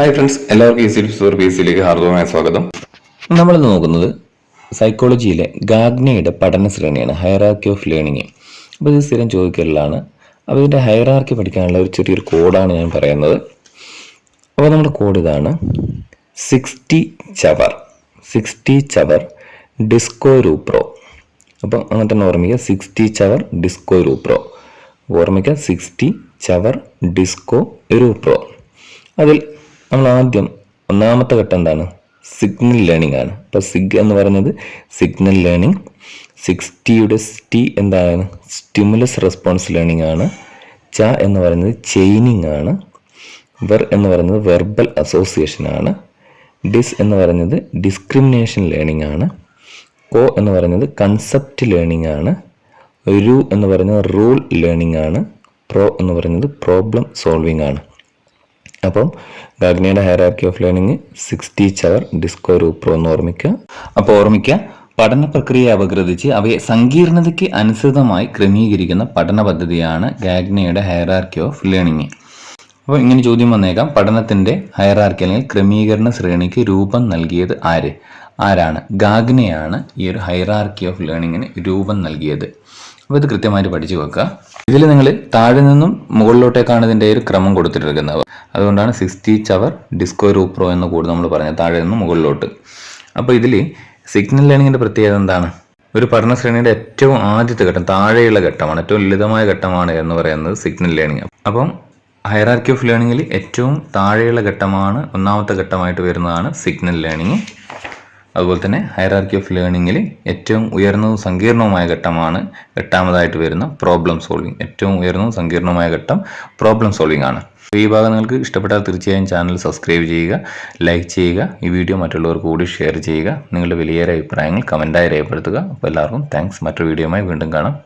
Hi friends എല്ലാവർക്കും P സിയിലേക്ക് ഹാർദവമായ സ്വാഗതം. നമ്മളിന്ന് നോക്കുന്നത് സൈക്കോളജിയിലെ ഗാഗ്നയുടെ പഠന ശ്രേണിയാണ് ഹയറാർക്കി ഓഫ് ലേണിംഗ് അപ്പോൾ ഇത് സ്ഥിരം ചോദിക്കലാണ് അപ്പോൾ ഇതിന്റെ ഹയറാർക്കി പഠിക്കാനുള്ള ഒരു ചെറിയൊരു കോഡാണ് ഞാൻ പറയുന്നത്. അപ്പോൾ നമ്മുടെ കോഡ് ഇതാണ് സിക്സ്റ്റി ചവർ സിക്സ്റ്റി ചവർ ഡിസ്കോ റൂപ്രോ അപ്പോൾ അങ്ങനെ തന്നെ ഓർമ്മിക്കുക സിക്സ്റ്റി ചവർ ഡിസ്കോ റൂപ്രോ ഓർമ്മിക്കുക സിക്സ്റ്റി ചവർ ഡിസ്കോ റൂപ്രോ അതിൽ നമ്മൾ ആദ്യം ഒന്നാമത്തെ ഘട്ടം എന്താണ്? സിഗ്നൽ ലേണിംഗ് ആണ്. അപ്പോൾ സിഗ് എന്ന് പറയുന്നത് സിഗ്നൽ ലേണിംഗ് സിക്സ്റ്റിയുടെ ടി എന്താണ്? സ്റ്റിമുലസ് റെസ്പോൺസ് ലേണിംഗ് ആണ്. ച എന്ന് പറയുന്നത് ചെയിനിങ് ആണ്. വെർ എന്ന് പറയുന്നത് വെർബൽ അസോസിയേഷൻ ആണ്. ഡിസ് എന്ന് പറയുന്നത് ഡിസ്ക്രിമിനേഷൻ ലേണിംഗ് ആണ്. കോ എന്ന് പറയുന്നത് കൺസെപ്റ്റ് ലേണിംഗ് ആണ്. രു എന്ന് പറയുന്നത് റൂൾ ലേണിംഗ് ആണ്. പ്രോ എന്ന് പറയുന്നത് പ്രോബ്ലം സോൾവിംഗ് ആണ്. അപ്പം ഗാഗ്നിയുടെ hierarchy of learning sixty ചവർ disco റൂപ്രോ എന്ന് ഓർമ്മിക്കുക. അപ്പോൾ ഓർമ്മിക്കുക പഠന പ്രക്രിയയെ അപഗ്രഥിച്ച് അവയെ സങ്കീർണതയ്ക്ക് അനുസൃതമായി ക്രമീകരിക്കുന്ന പഠന പദ്ധതിയാണ് ഗാഗ്നയുടെ ഹയറാർക്കി ഓഫ് ലേണിംഗ് അപ്പോൾ ഇങ്ങനെ ചോദ്യം വന്നേക്കാം പഠനത്തിന്റെ ഹയറാർക്കി അല്ലെങ്കിൽ ക്രമീകരണ ശ്രേണിക്ക് രൂപം നൽകിയത് ആര്? ആരാണ്? ഗാഗ്നയാണ് ഈ ഒരു ഹൈറാർക്കി ഓഫ് ലേണിങ്ങിന് രൂപം നൽകിയത്. അപ്പോൾ ഇത് കൃത്യമായിട്ട് പഠിച്ചു വെക്കുക. ഇതിൽ നിങ്ങൾ താഴെ നിന്നും മുകളിലോട്ടേക്കാണ് ഇതിന്റെ ഒരു ക്രമം കൊടുത്തിട്ടിരിക്കുന്നത്. അതുകൊണ്ടാണ് സിക്സ്റ്റി ചവർ ഡിസ്കോ റൂപ്രോ എന്ന് കൂടി നമ്മൾ പറഞ്ഞത് താഴെ നിന്നും മുകളിലോട്ട്. അപ്പോൾ ഇതിൽ സിഗ്നൽ ലേണിങ്ങിന്റെ പ്രത്യേകത എന്താണ്? ഒരു പഠന ശ്രേണിയുടെ ഏറ്റവും ആദ്യത്തെ ഘട്ടം താഴെയുള്ള ഘട്ടമാണ് ഏറ്റവും ലളിതമായ ഘട്ടമാണ് എന്ന് പറയുന്നത് സിഗ്നൽ ലേണിംഗ് അപ്പം ഹയറാർക്കി ഓഫ് ലേണിങ്ങിൽ ഏറ്റവും താഴെയുള്ള ഘട്ടമാണ് ഒന്നാമത്തെ ഘട്ടമായിട്ട് വരുന്നതാണ് സിഗ്നൽ ലേണിംഗ് അതുപോലെ തന്നെ ഹയറാർക്കി ഓഫ് ലേണിങ്ങിൽ ഏറ്റവും ഉയർന്നതും സങ്കീർണവുമായ ഘട്ടമാണ് എട്ടാമതായിട്ട് വരുന്ന പ്രോബ്ലം സോൾവിങ് ഏറ്റവും ഉയർന്നതും സങ്കീർണവുമായ ഘട്ടം പ്രോബ്ലം സോൾവിംഗ് ആണ്. ഈ ഭാഗം നിങ്ങൾക്ക് ഇഷ്ടപ്പെട്ടാൽ തീർച്ചയായും ചാനൽ സബ്സ്ക്രൈബ് ചെയ്യുക ലൈക്ക് ചെയ്യുക ഈ വീഡിയോ മറ്റുള്ളവർക്ക് കൂടി ഷെയർ ചെയ്യുക. നിങ്ങളുടെ വലിയ അഭിപ്രായങ്ങൾ കമന്റായി രേഖപ്പെടുത്തുക. അപ്പോൾ എല്ലാവർക്കും താങ്ക്സ് മറ്റൊരു വീഡിയോയുമായി വീണ്ടും കാണാം.